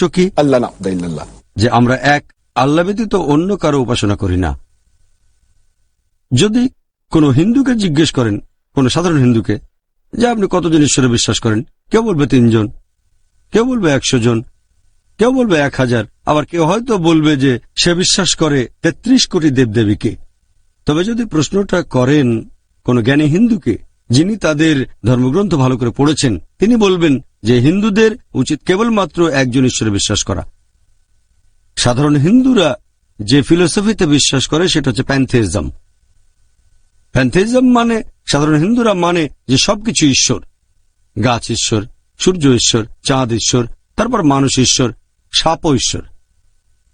কি? আল্লাহ যে আমরা এক আল্লাহ ব্যতীত অন্য কারও উপাসনা করি না। যদি কোনো হিন্দুকে জিজ্ঞেস করেন কোনো সাধারণ হিন্দুকে যে আপনি কতজন ঈশ্বরে বিশ্বাস করেন? কেউ বলবে তিনজন কেউ বলবে একশো জন কেউ বলবে এক হাজার আবার কেউ হয়তো বলবে যে সে বিশ্বাস করে ৩৩ কোটি দেবদেবীকে। তবে যদি প্রশ্নটা করেন কোন জ্ঞানী হিন্দুকে যিনি তাদের ধর্মগ্রন্থ ভালো করে পড়েছেন তিনি বলবেন যে হিন্দুদের উচিত কেবলমাত্র একজন ঈশ্বরে বিশ্বাস করা। সাধারণ হিন্দুরা যে ফিলোসফিতে বিশ্বাস করে, সেটা হচ্ছে প্যান্থেজম প্যান্থেজম মানে সাধারণ হিন্দুরা মানে যে সবকিছু ঈশ্বর। গাছ ঈশ্বর, সূর্য ঈশ্বর, চাঁদ ঈশ্বর, তারপর মানুষ ঈশ্বর সাপ ঈশ্বর।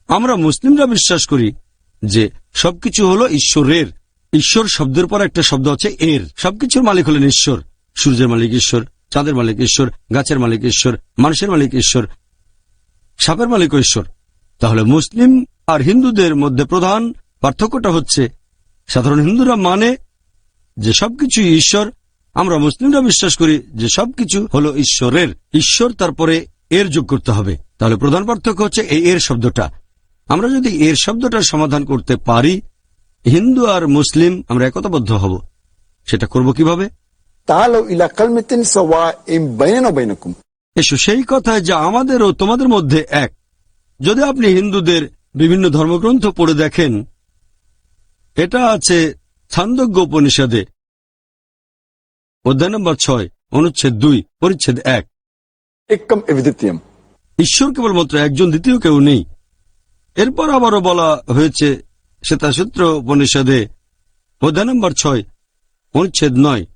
আমরা মুসলিমরা বিশ্বাস করি যে সবকিছু হলো ঈশ্বরের। ঈশ্বর শব্দের পর একটা শব্দ আছে এর। সবকিছুর মালিক হলেন ঈশ্বর। সূর্যের মালিক ঈশ্বর চাঁদের মালিক ঈশ্বর, গাছের মালিক ঈশ্বর, মানুষের মালিক ঈশ্বর, সাপের মালিক ঈশ্বর। তাহলে মুসলিম আর হিন্দুদের মধ্যে প্রধান পার্থক্যটা হচ্ছে, সাধারণ হিন্দুরা মানে যে সবকিছু ঈশ্বর, আমরা মুসলিমরা বিশ্বাস করি যে সবকিছু হলো ঈশ্বরের। ঈশ্বর তারপরে এর যোগ করতে হবে। তাহলে প্রধান পার্থক্য হচ্ছে এই এর শব্দটা। আমরা যদি এর শব্দটার সমাধান করতে পারি, হিন্দু আর মুসলিম আমরা একতাবদ্ধ হব। সেটা করব কীভাবে? এসো সেই কথায় যা আমাদের ও তোমাদের মধ্যে এক। যদি আপনি হিন্দুদের বিভিন্ন ধর্মগ্রন্থ পড়ে দেখেন এটা আছে ছান্দজ্ঞ উপনিষদে। অধ্যায় নম্বর ছয় অনুচ্ছেদ দুই পরিচ্ছেদ এক। একম ঈশ্বর কেবলমাত্র একজন দ্বিতীয় কেউ নেই। এরপর আবারও বলা হয়েছে শ্বেতাসূত্র উপনিষদে। অধ্যায় নম্বর ছয় অনুচ্ছেদ নয়।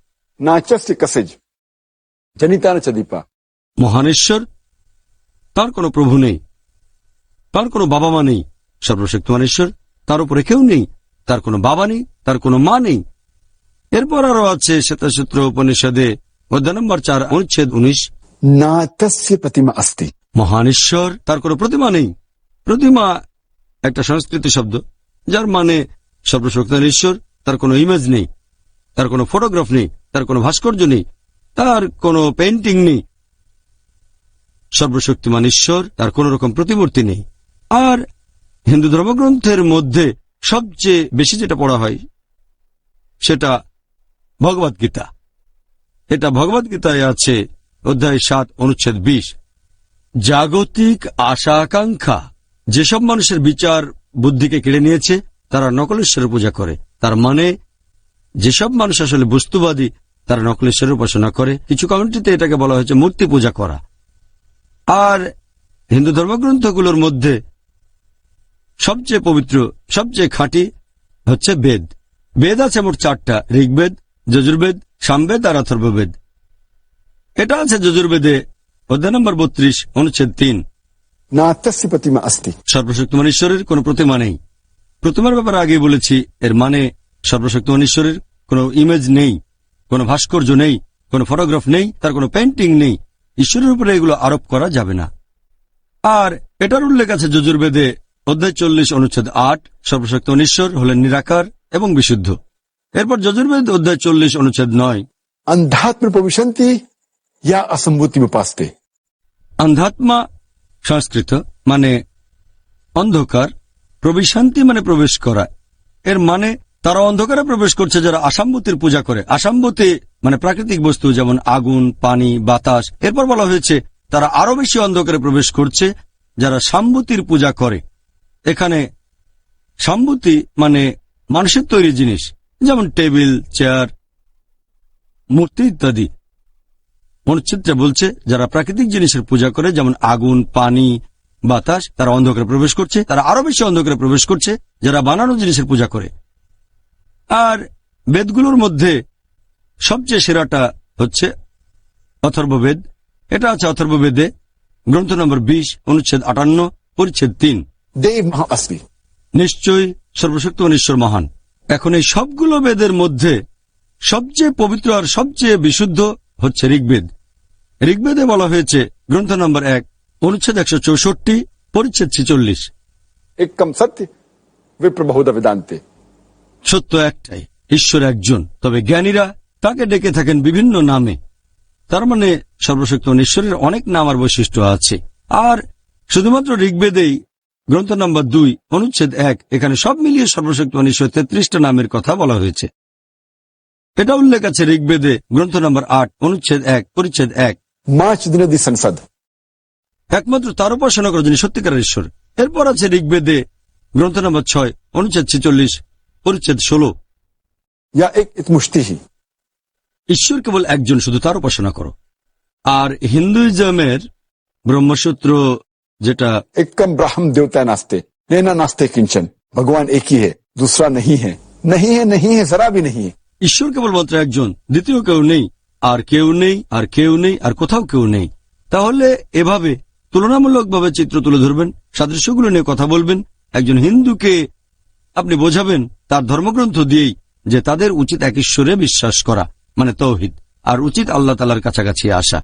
মহানেশ্বর তার কোনো প্রভু নেই। তার কোনো বাবা মা নেই। সর্বশক্তি ঈশ্বর তার উপরে কেউ নেই। তার কোনো বাবা নেই তার কোনো মা নেই। এরপর আরও আছে শ্বেতাসূত্র উপনিষদে অধ্যায় নম্বর চার অনুচ্ছেদ উনিশ। না তস্য প্রতিমা আস্তি মহানেশ্বর তার কোনো প্রতিমা নেই। প্রতিমা একটা সংস্কৃতি শব্দ যার মানে সর্বশক্তিমান তার কোনো ইমেজ নেই। তার কোনো ফটোগ্রাফ নেই। তার কোনো ভাস্কর্য নেই, তার কোনো পেন্টিং নেই। সর্বশক্তিমান ঈশ্বর, তার কোন রকম প্রতিমূর্তি নেই। আর হিন্দু ধর্মগ্রন্থের মধ্যে সবচেয়ে বেশি যেটা পড়া হয়, সেটা ভগবত গীতা। এটা ভগবত গীতায় আছে অধ্যায় সাত, অনুচ্ছেদ বিশ। জাগতিক আশা আকাঙ্ক্ষা যেসব মানুষের বিচার বুদ্ধিকে কেড়ে নিয়েছে, তারা নকলেশ্বরের পূজা করে। তার মানে যেসব মানুষ আসলে বস্তুবাদী তারা নকলেশ্বর উপাসনা করে। কিছু কমিউনিটিতে এটাকে বলা হয়েছে মূর্তি পূজা করা। আর হিন্দু ধর্মগ্রন্থগুলোর মধ্যে সবচেয়ে পবিত্র সবচেয়ে খাঁটি হচ্ছে বেদ। বেদ আছে মোট চারটা ঋগ্বেদ যজুর্বেদ সামবেদ আর অথর্ববেদ। এটা আছে যজুর্বেদে অধ্যায় নম্বর বত্রিশ অনুচ্ছেদ তিন। সর্বশক্তিমান ঈশ্বরের কোন প্রতিমা নেই। প্রতিমার ব্যাপারে আগে বলেছি এর মানে সর্বশক্তিমান ঈশ্বরের কোনো ইমেজ নেই কোনো ভাস্কর্য নেই কোনো ফটোগ্রাফ নেই তার কোনো পেন্টিং নেই। ঈশ্বরের উপরে এগুলো আরোপ করা যাবে না। আর এটার উল্লেখ আছে যজুর্বেদে অধ্যায় চল্লিশ অনুচ্ছেদ আট সর্বশক্তিমান ঈশ্বর হলেন নিরাকার এবং বিশুদ্ধ। এরপর যজুর্বেদ অধ্যায় চল্লিশ অনুচ্ছেদ নয়। অন্ধাত্ম প্রবিশান্তি ইয়া অসম্ভূতি উপাস্তে অন্ধাত্মা সংস্কৃত মানে অন্ধকার প্রবিশান্তি মানে প্রবেশ করা। এর মানে তারা অন্ধকারে প্রবেশ করছে যারা আসাম্বতির পূজা করে। আসাম্বতি মানে প্রাকৃতিক বস্তু যেমন আগুন, পানি, বাতাস। এরপর বলা হয়েছে, তারা আরও বেশি অন্ধকারে প্রবেশ করছে যারা সাম্বতির পূজা করে। এখানে সাম্বতি মানে মানুষের তৈরি জিনিস, যেমন টেবিল, চেয়ার, মূর্তি ইত্যাদি। অনুচ্ছেদটা বলছে, যারা প্রাকৃতিক জিনিসের পূজা করে, যেমন আগুন, পানি, বাতাস, তারা অন্ধকারে প্রবেশ করছে। তারা আরও বেশি অন্ধকারে প্রবেশ করছে যারা বানানো জিনিসের পূজা করে। আর বেদগুলোর মধ্যে সবচেয়ে সেরাটা হচ্ছে অথর্ববেদ। এটা আছে অথর্ববেদে গ্রন্থ নম্বর বিশ অনুচ্ছেদ আটান্ন পরিচ্ছেদ তিন। নিশ্চয়ই সর্বশক্ত অনিশ্বর মহান। এখন এই সবগুলো বেদের মধ্যে সবচেয়ে পবিত্র আর সবচেয়ে বিশুদ্ধ হচ্ছে ঋগ্বেদ। ঋগ্বেদে বলা হয়েছে গ্রন্থ নম্বর এক অনুচ্ছেদ একশো চৌষট্টি পরিচ্ছেদ ছিচল্লিশ। একম সত্যি বিপ্রবহুদা বেদান্তে। সত্য একটাই ঈশ্বর একজন। তবে জ্ঞানীরা তাকে ডেকে থাকেন বিভিন্ন নামে। তার মানে সর্বশক্ত ঈশ্বরের অনেক নাম আর বৈশিষ্ট্য আছে। আর শুধুমাত্র ঋগ্বেদেই গ্রন্থ নম্বর দুই অনুচ্ছেদ এক এখানে সব মিলিয়ে সর্বশক্ত ঈশ্বর তেত্রিশটা নামের কথা বলা হয়েছে। এটা উল্লেখ আছে ঋগ্বেদে গ্রন্থ নম্বর আট অনুচ্ছেদ এক পরিচ্ছেদ এক। মাছ সংসদ। একমাত্র তার উপাসনা করে যিনি সত্যিকার ঈশ্বর। এরপর আছে ঋগ্বেদে গ্রন্থ নম্বর ছয় অনুচ্ছেদ ছেচল্লিশ পরিচ্ছেদ ষোলো। ঈশ্বর কেবল একজন শুধু তার উপাসনা করো। আর হিন্দুইজমের ব্রহ্মসূত্র যেটা একদম ব্রাহ্ম দেবতা নাস্তে নেনা নাস্তে কিঞ্চন ভগবান একই হে দুসরা নহি হে নহি হে নহি হে জরা ভি নহি ঈশ্বর কেবলমাত্র একজন দ্বিতীয় কেউ নেই। আর কেউ নেই আর কেউ নেই আর কোথাও কেউ নেই। তাহলে এভাবে তুলনামূলকভাবে চিত্র তুলে ধরবেন সাদৃশ্যগুলো নিয়ে কথা বলবেন। একজন হিন্দুকে আপনি বোঝাবেন তার ধর্মগ্রন্থ দিয়েই যে তাদের উচিত এক ঈশ্বরে বিশ্বাস করা মানে তৌহিদ, আর উচিত আল্লাহ তালার কাছাকাছি আসা।